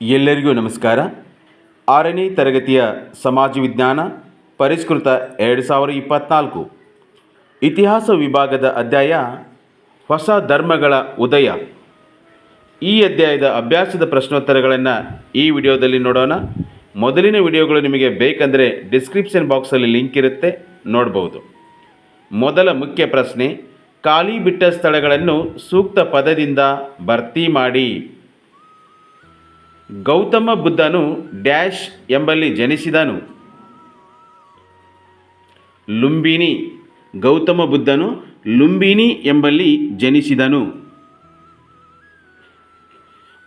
ಎಲ್ಲರಿಗೂ ನಮಸ್ಕಾರ. ಆರನೇ ತರಗತಿಯ ಸಮಾಜ ವಿಜ್ಞಾನ ಪರಿಷ್ಕೃತ ಎರಡು ಸಾವಿರ ಇಪ್ಪತ್ತ್ನಾಲ್ಕು ಇತಿಹಾಸ ವಿಭಾಗದ ಅಧ್ಯಾಯ ಹೊಸ ಧರ್ಮಗಳ ಉದಯ. ಈ ಅಧ್ಯಾಯದ ಅಭ್ಯಾಸದ ಪ್ರಶ್ನೋತ್ತರಗಳನ್ನು ಈ ವಿಡಿಯೋದಲ್ಲಿ ನೋಡೋಣ. ಮೊದಲಿನ ವಿಡಿಯೋಗಳು ನಿಮಗೆ ಬೇಕಂದರೆ ಡಿಸ್ಕ್ರಿಪ್ಷನ್ ಬಾಕ್ಸಲ್ಲಿ ಲಿಂಕ್ ಇರುತ್ತೆ, ನೋಡ್ಬೋದು. ಮೊದಲ ಮುಖ್ಯ ಪ್ರಶ್ನೆ, ಖಾಲಿ ಬಿಟ್ಟ ಸ್ಥಳಗಳನ್ನು ಸೂಕ್ತ ಪದದಿಂದ ಭರ್ತಿ ಮಾಡಿ. ಗೌತಮ ಬುದ್ಧನು ಡ್ಯಾಶ್ ಎಂಬಲ್ಲಿ ಜನಿಸಿದನು. ಲುಂಬಿನಿ, ಗೌತಮ ಬುದ್ಧನು ಲುಂಬಿನಿ ಎಂಬಲ್ಲಿ ಜನಿಸಿದನು.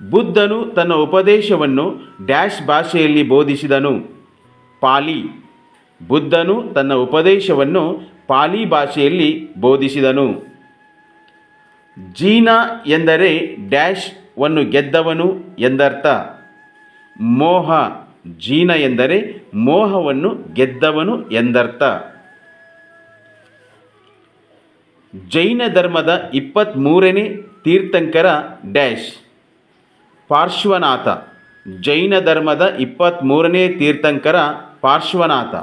ಬುದ್ಧನು ತನ್ನ ಉಪದೇಶವನ್ನು ಡ್ಯಾಶ್ ಭಾಷೆಯಲ್ಲಿ ಬೋಧಿಸಿದನು. ಪಾಲಿ, ಬುದ್ಧನು ತನ್ನ ಉಪದೇಶವನ್ನು ಪಾಲಿ ಭಾಷೆಯಲ್ಲಿ ಬೋಧಿಸಿದನು. ಜೀನಾ ಎಂದರೆ ಡ್ಯಾಶ್ ವನ್ನು ಗೆದ್ದವನು ಎಂದರ್ಥ. ಮೋಹ ಜೀನ ಎಂದರೆ ಮೋಹವನ್ನು ಗೆದ್ದವನು ಎಂದರ್ಥ. ಜೈನ ಧರ್ಮದ ಇಪ್ಪತ್ತ್ಮೂರನೇ ತೀರ್ಥಂಕರ ಡ್ಯಾಶ್. ಪಾರ್ಶ್ವನಾಥ. ಜೈನ ಧರ್ಮದ ಇಪ್ಪತ್ತ್ಮೂರನೇ ತೀರ್ಥಂಕರ ಪಾರ್ಶ್ವನಾಥ.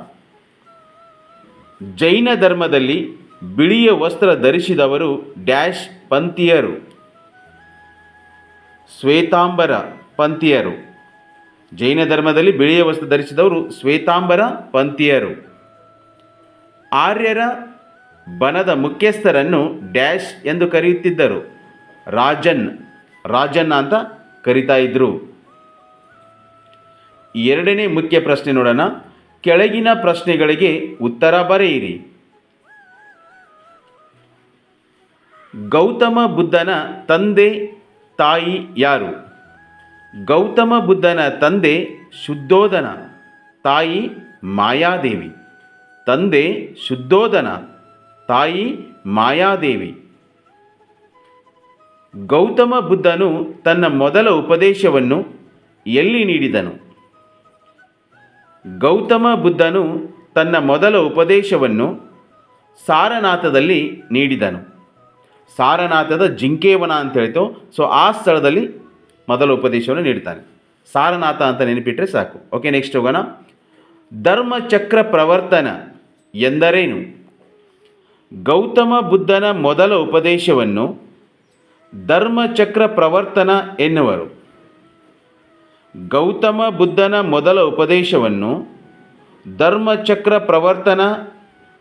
ಜೈನ ಧರ್ಮದಲ್ಲಿ ಬಿಳಿಯ ವಸ್ತ್ರ ಧರಿಸಿದವರು ಡ್ಯಾಶ್ ಪಂಥೀಯರು. ಶ್ವೇತಾಂಬರ ಪಂಥೀಯರು. ಜೈನ ಧರ್ಮದಲ್ಲಿ ಬಿಳಿಯ ವಸ್ತ್ರ ಧರಿಸಿದವರು ಶ್ವೇತಾಂಬರ ಪಂಥೀಯರು. ಆರ್ಯರ ಬನದ ಮುಖ್ಯಸ್ಥರನ್ನು ಡ್ಯಾಶ್ ಎಂದು ಕರೆಯುತ್ತಿದ್ದರು. ರಾಜನ್ ರಾಜನ್ ಅಂತ ಕರಿತಾ ಇದ್ರು. ಎರಡನೇ ಮುಖ್ಯ ಪ್ರಶ್ನೆ ನೋಡೋಣ. ಕೆಳಗಿನ ಪ್ರಶ್ನೆಗಳಿಗೆ ಉತ್ತರ ಬರೆಯಿರಿ. ಗೌತಮ ಬುದ್ಧನ ತಂದೆ ತಾಯಿ ಯಾರು? ಗೌತಮ ಬುದ್ಧನ ತಂದೆ ಶುದ್ಧೋದನ, ತಾಯಿ ಮಾಯಾದೇವಿ. ತಂದೆ ಶುದ್ಧೋದನ, ತಾಯಿ ಮಾಯಾದೇವಿ. ಗೌತಮ ಬುದ್ಧನು ತನ್ನ ಮೊದಲ ಉಪದೇಶವನ್ನು ಎಲ್ಲಿ ನೀಡಿದನು? ಗೌತಮ ಬುದ್ಧನು ತನ್ನ ಮೊದಲ ಉಪದೇಶವನ್ನು ಸಾರನಾಥದಲ್ಲಿ ನೀಡಿದನು. ಸಾರನಾಥದ ಜಿಂಕೇವನ ಅಂತ ಹೇಳ್ತೇವೆ. ಸೊ ಆ ಸ್ಥಳದಲ್ಲಿ ಮೊದಲ ಉಪದೇಶವನ್ನು ನೀಡ್ತಾನೆ ಸಾರನಾಥ ಅಂತ ನೆನಪಿಟ್ಟರೆ ಸಾಕು. ಓಕೆ ನೆಕ್ಸ್ಟ್ ಹೋಗೋಣ. ಧರ್ಮಚಕ್ರ ಪ್ರವರ್ತನ ಎಂದರೇನು? ಗೌತಮ ಬುದ್ಧನ ಮೊದಲ ಉಪದೇಶವನ್ನು ಧರ್ಮಚಕ್ರ ಪ್ರವರ್ತನ ಎನ್ನುವರು. ಗೌತಮ ಬುದ್ಧನ ಮೊದಲ ಉಪದೇಶವನ್ನು ಧರ್ಮಚಕ್ರ ಪ್ರವರ್ತನ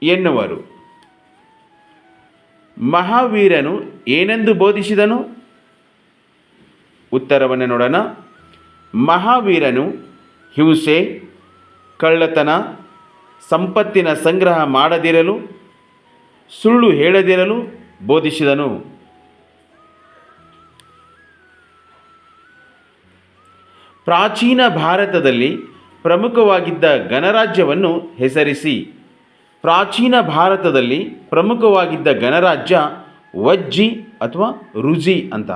ಎನ್ನುವರು. ಮಹಾವೀರನು ಏನೆಂದು ಬೋಧಿಸಿದನು? ಉತ್ತರವನ್ನು ನೋಡೋಣ. ಮಹಾವೀರನು ಹಿಂಸೆ, ಕಳ್ಳತನ, ಸಂಪತ್ತಿನ ಸಂಗ್ರಹ ಮಾಡದಿರಲು, ಸುಳ್ಳು ಹೇಳದಿರಲು ಬೋಧಿಸಿದನು. ಪ್ರಾಚೀನ ಭಾರತದಲ್ಲಿ ಪ್ರಮುಖವಾಗಿದ್ದ ಗಣರಾಜ್ಯವನ್ನು ಹೆಸರಿಸಿ. ಪ್ರಾಚೀನ ಭಾರತದಲ್ಲಿ ಪ್ರಮುಖವಾಗಿದ್ದ ಗಣರಾಜ್ಯ ವಜ್ಜಿ ಅಥವಾ ರುಜಿ ಅಂತ.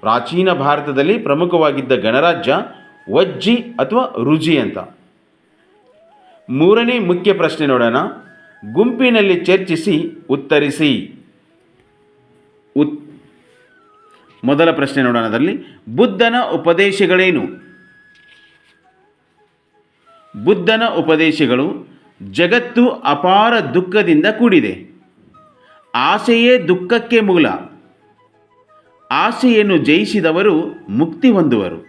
ಪ್ರಾಚೀನ ಭಾರತದಲ್ಲಿ ಪ್ರಮುಖವಾಗಿದ್ದ ಗಣರಾಜ್ಯ ವಜ್ಜಿ ಅಥವಾ ರುಜಿ ಅಂತ. ಮೂರನೇ ಮುಖ್ಯ ಪ್ರಶ್ನೆ ನೋಡೋಣ. ಗುಂಪಿನಲ್ಲಿ ಚರ್ಚಿಸಿ, ಉತ್ತರಿಸಿ. ಉತ್ ಮೊದಲ ಪ್ರಶ್ನೆ ನೋಡೋಣ ಅದರಲ್ಲಿ. ಬುದ್ಧನ ಉಪದೇಶಗಳೇನು? ಬುದ್ಧನ ಉಪದೇಶಗಳು ಜಗತ್ತು ಅಪಾರ ದುಃಖದಿಂದ ಕೂಡಿದೆ. ಆಸೆಯೇ ದುಃಖಕ್ಕೆ ಮೂಲ ಆಸೆಯನ್ನು ಜಯಿಸಿದವರು ಮುಕ್ತಿ ಹೊಂದುವರು.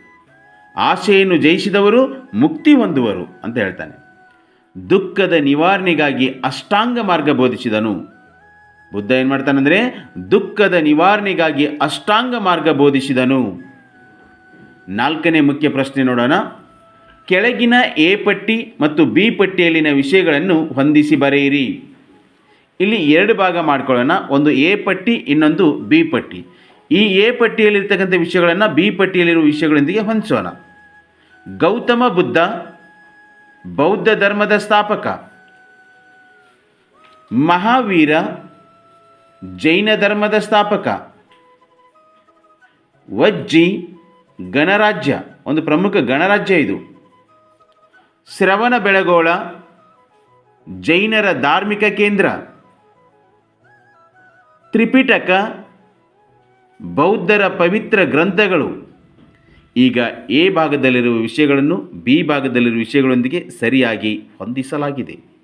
ಆಸೆಯನ್ನು ಜಯಿಸಿದವರು ಮುಕ್ತಿ ಹೊಂದುವರು ಅಂತ ಹೇಳ್ತಾನೆ. ದುಃಖದ ನಿವಾರಣೆಗಾಗಿ ಅಷ್ಟಾಂಗ ಮಾರ್ಗ ಬೋಧಿಸಿದನು. ಬುದ್ಧ ಏನು ಮಾಡ್ತಾನಂದರೆ, ದುಃಖದ ನಿವಾರಣೆಗಾಗಿ ಅಷ್ಟಾಂಗ ಮಾರ್ಗ ಬೋಧಿಸಿದನು. ನಾಲ್ಕನೇ ಮುಖ್ಯ ಪ್ರಶ್ನೆ ನೋಡೋಣ. ಕೆಳಗಿನ ಎ ಪಟ್ಟಿ ಮತ್ತು ಬಿ ಪಟ್ಟಿಯಲ್ಲಿನ ವಿಷಯಗಳನ್ನು ಹೊಂದಿಸಿ ಬರೆಯಿರಿ. ಇಲ್ಲಿ ಎರಡು ಭಾಗ ಮಾಡ್ಕೊಳ್ಳೋಣ. ಒಂದು ಎ ಪಟ್ಟಿ, ಇನ್ನೊಂದು ಬಿ ಪಟ್ಟಿ. ಈ ಎ ಪಟ್ಟಿಯಲ್ಲಿರ್ತಕ್ಕಂಥ ವಿಷಯಗಳನ್ನು ಬಿ ಪಟ್ಟಿಯಲ್ಲಿರುವ ವಿಷಯಗಳೊಂದಿಗೆ ಹೊಂದಿಸೋಣ. ಗೌತಮ ಬುದ್ಧ, ಬೌದ್ಧ ಧರ್ಮದ ಸ್ಥಾಪಕ, ಮಹಾವೀರ, ಜೈನ ಧರ್ಮದ ಸ್ಥಾಪಕ, ವಜ್ಜಿ, ಗಣರಾಜ್ಯ. ಒಂದು ಪ್ರಮುಖ ಗಣರಾಜ್ಯ ಇದು. ಶ್ರವಣ ಬೆಳಗೋಳ, ಜೈನರ ಧಾರ್ಮಿಕ ಕೇಂದ್ರ, ತ್ರಿಪಿಟಕ, ಬೌದ್ಧರ ಪವಿತ್ರ ಗ್ರಂಥಗಳು. ಈಗ ಎ ಭಾಗದಲ್ಲಿರುವ ವಿಷಯಗಳನ್ನು ಬಿ ಭಾಗದಲ್ಲಿರುವ ವಿಷಯಗಳೊಂದಿಗೆ ಸರಿಯಾಗಿ ಹೊಂದಿಸಲಾಗಿದೆ.